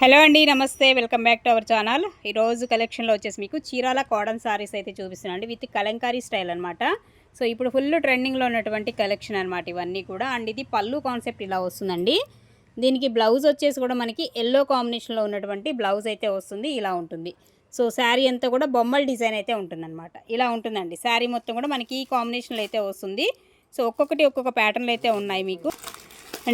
Hello అండి నమస్తే. Welcome back to our channel. ఈరోజు కలెక్షన్లో వచ్చేసి మీకు చీరాల కాటన్ సారీస్ అయితే చూపిస్తున్నాను విత్ కలంకారీ స్టైల్ అనమాట సో ఇప్పుడు ఫుల్ ట్రెండింగ్లో ఉన్నటువంటి కలెక్షన్ అనమాట ఇవన్నీ కూడా. అండ్ ఇది పళ్ళు కాన్సెప్ట్ ఇలా వస్తుందండి. దీనికి బ్లౌజ్ వచ్చేసి కూడా మనకి ఎల్లో కాంబినేషన్లో ఉన్నటువంటి బ్లౌజ్ అయితే వస్తుంది. ఇలా ఉంటుంది. సో శారీ అంతా కూడా బొమ్మల డిజైన్ అయితే ఉంటుందన్నమాట. ఇలా ఉంటుందండి. శారీ మొత్తం కూడా మనకి ఈ కాంబినేషన్లో అయితే వస్తుంది. సో ఒక్కొక్కటి ఒక్కొక్క ప్యాటర్న్లు అయితే ఉన్నాయి మీకు.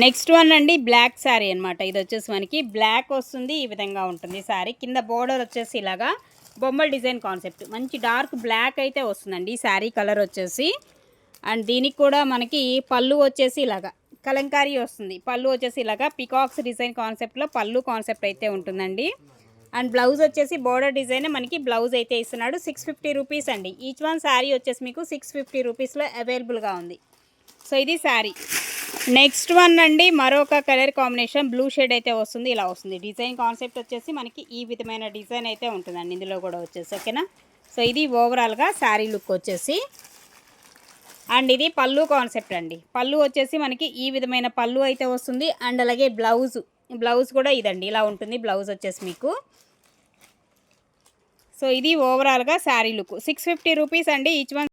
నెక్స్ట్ వన్ అండి బ్లాక్ శారీ అనమాట ఇది వచ్చేసి మనకి బ్లాక్ వస్తుంది ఈ విధంగా ఉంటుంది శారీ కింద బోర్డర్ వచ్చేసి ఇలాగా బొమ్మల డిజైన్ కాన్సెప్ట్. మంచి డార్క్ బ్లాక్ అయితే వస్తుందండి ఈ శారీ కలర్ వచ్చేసి. అండ్ దీనికి కూడా మనకి పళ్ళు వచ్చేసి ఇలాగా కలంకారీ వస్తుంది. పళ్ళు వచ్చేసి ఇలాగా పికాక్స్ డిజైన్ కాన్సెప్ట్లో పళ్ళు కాన్సెప్ట్ అయితే ఉంటుందండి. అండ్ బ్లౌజ్ వచ్చేసి బోర్డర్ డిజైన్ మనకి బ్లౌజ్ అయితే ఇస్తున్నాడు సిక్స్ ఫిఫ్టీ రూపీస్ అండి. ఈచ్ వన్ శారీ వచ్చేసి మీకు సిక్స్ ఫిఫ్టీ రూపీస్లో అవైలబుల్గా ఉంది. సో ఇది శారీ నెక్స్ట్ వన్ అండి మరొక కలర్ కాంబినేషన్. బ్లూ షేడ్ అయితే వస్తుంది ఇలా వస్తుంది. డిజైన్ కాన్సెప్ట్ వచ్చేసి మనకి ఈ విధమైన డిజైన్ అయితే ఉంటుందండి. ఇందులో కూడా వచ్చేసి ఓకేనా? సో ఇది ఓవరాల్గా శారీ లుక్ వచ్చేసి. అండ్ ఇది పళ్ళు కాన్సెప్ట్ అండి. పళ్ళు వచ్చేసి మనకి ఈ విధమైన పళ్ళు అయితే వస్తుంది. అండ్ అలాగే బ్లౌజ్. బ్లౌజ్ కూడా ఇదండి. ఇలా ఉంటుంది బ్లౌజ్ వచ్చేసి మీకు. సో ఇది ఓవరాల్గా saree look. Six fifty rupees అండి. Each one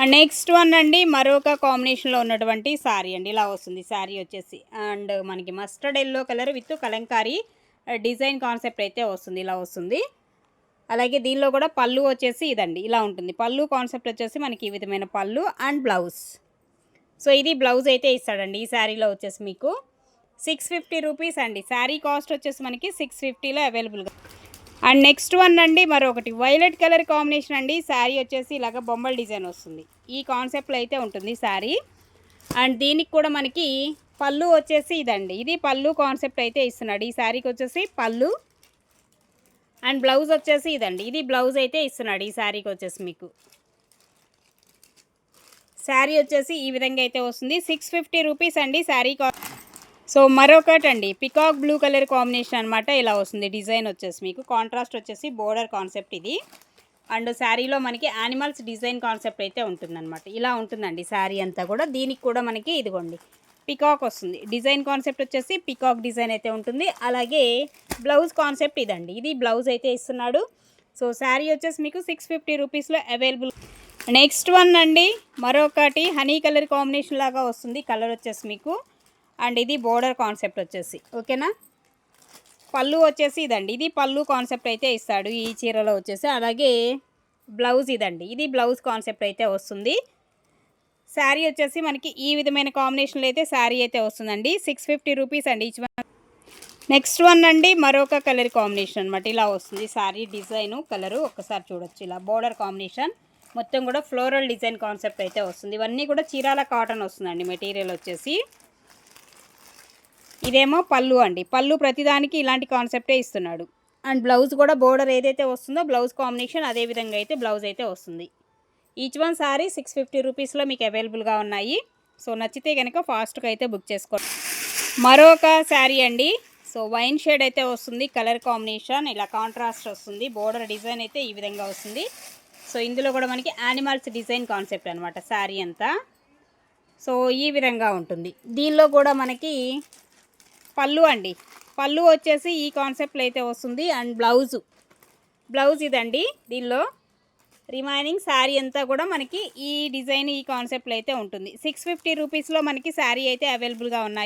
and next one అండి మరొక కాంబినేషన్లో ఉన్నటువంటి శారీ అండి. ఇలా వస్తుంది. శారీ వచ్చేసి అండ్ మనకి mustard yellow colour with kalamkari design concept అయితే వస్తుంది. ఇలా వస్తుంది. అలాగే దీనిలో కూడా పళ్ళు వచ్చేసి ఇదండి. ఇలా ఉంటుంది. పళ్ళు కాన్సెప్ట్ వచ్చేసి మనకి ఈ విధమైన పళ్ళు అండ్ బ్లౌజ్ సో ఇది బ్లౌజ్ అయితే ఇస్తాడండి. ఈ శారీలో వచ్చేసి మీకు సిక్స్ ఫిఫ్టీ రూపీస్ అండి. శారీ కాస్ట్ వచ్చేసి మనకి సిక్స్ ఫిఫ్టీలో అవైలబుల్గా అండ్ నెక్స్ట్ వన్ అండి మరొకటి వైలెట్ కలర్ కాంబినేషన్ అండి. శారీ వచ్చేసి ఇలాగ బొమ్మల డిజైన్ వస్తుంది. ఈ కాన్సెప్ట్లో అయితే ఉంటుంది శారీ. అండ్ దీనికి కూడా మనకి పళ్ళు వచ్చేసి ఇదండి. ఇది పళ్ళు కాన్సెప్ట్ అయితే ఇస్తున్నాడు. ఈ శారీకి వచ్చేసి పళ్ళు అండ్ బ్లౌజ్ వచ్చేసి ఇదండి. ఇది బ్లౌజ్ అయితే ఇస్తున్నాడు ఈ శారీకి వచ్చేసి మీకు. శారీ వచ్చేసి ఈ విధంగా అయితే వస్తుంది. సిక్స్ ఫిఫ్టీ రూపీస్ అండి శారీ కా సో మరొకటి అండి పికాక్ బ్లూ కలర్ కాంబినేషన్ అనమాట ఇలా వస్తుంది. డిజైన్ వచ్చేసి మీకు. కాంట్రాస్ట్ వచ్చేసి బోర్డర్ కాన్సెప్ట్ ఇది. అండ్ శారీలో మనకి యానిమల్స్ డిజైన్ కాన్సెప్ట్ అయితే ఉంటుందన్నమాట. ఇలా ఉంటుందండి శారీ అంతా కూడా. దీనికి కూడా మనకి ఇదిగోండి పికాక్ వస్తుంది. డిజైన్ కాన్సెప్ట్ వచ్చేసి పికాక్ డిజైన్ అయితే ఉంటుంది. అలాగే బ్లౌజ్ కాన్సెప్ట్ ఇదండి. ఇది బ్లౌజ్ అయితే ఇస్తున్నాడు. సో శారీ వచ్చేసి మీకు సిక్స్ ఫిఫ్టీ రూపీస్లో అవైలబుల్ నెక్స్ట్ వన్ అండి మరొకటి హనీ కలర్ కాంబినేషన్ లాగా వస్తుంది. కలర్ వచ్చేసి మీకు అండ్ ఇది బోర్డర్ కాన్సెప్ట్ వచ్చేసి ఓకేనా? పళ్ళు వచ్చేసి ఇదండి. ఇది పళ్ళు కాన్సెప్ట్ అయితే ఇస్తాడు ఈ చీరలో వచ్చేసి. అలాగే బ్లౌజ్ ఇదండి. ఇది బ్లౌజ్ కాన్సెప్ట్ అయితే వస్తుంది. శారీ వచ్చేసి మనకి ఈ విధమైన కాంబినేషన్లో అయితే శారీ అయితే వస్తుందండి. సిక్స్ ఫిఫ్టీ రూపీస్ అండి. ఈచ్ వన్ నెక్స్ట్ వన్ అండి మరొక కలర్ కాంబినేషన్ అనమాట ఇలా వస్తుంది శారీ డిజైను కలరు ఒక్కసారి చూడొచ్చు. ఇలా బోర్డర్ కాంబినేషన్. మొత్తం కూడా ఫ్లోరల్ డిజైన్ కాన్సెప్ట్ అయితే వస్తుంది. ఇవన్నీ కూడా చీరాల కాటన్ వస్తుందండి మెటీరియల్ వచ్చేసి. ఇదేమో పళ్ళు అండి. పళ్ళు ప్రతిదానికి ఇలాంటి కాన్సెప్టే ఇస్తున్నాడు. అండ్ బ్లౌజ్ కూడా బోర్డర్ ఏదైతే వస్తుందో బ్లౌజ్ కాంబినేషన్ అదే విధంగా అయితే బ్లౌజ్ అయితే వస్తుంది. Each one saree six fifty రూపీస్లో మీకు అవైలబుల్గా ఉన్నాయి. సో నచ్చితే కనుక ఫాస్ట్గా అయితే బుక్ చేసుకోండి మరొక శారీ అండి. సో వైన్ షేడ్ అయితే వస్తుంది. కలర్ కాంబినేషన్ ఇలా కాంట్రాస్ట్ వస్తుంది. బోర్డర్ డిజైన్ అయితే ఈ విధంగా వస్తుంది. సో ఇందులో కూడా మనకి యానిమల్స్ డిజైన్ కాన్సెప్ట్ అనమాట శారీ అంతా. సో ఈ విధంగా ఉంటుంది. దీనిలో కూడా మనకి పళ్ళు అండి. పళ్ళు వచ్చేసి ఈ కాన్సెప్ట్లో అయితే వస్తుంది. అండ్ బ్లౌజు బ్లౌజ్ ఇదండి. దీనిలో రిమైనింగ్ శారీ అంతా కూడా మనకి ఈ డిజైన్ ఈ కాన్సెప్ట్లో అయితే ఉంటుంది. సిక్స్ ఫిఫ్టీ రూపీస్లో మనకి శారీ అయితే అవైలబుల్గా ఉన్నాయి.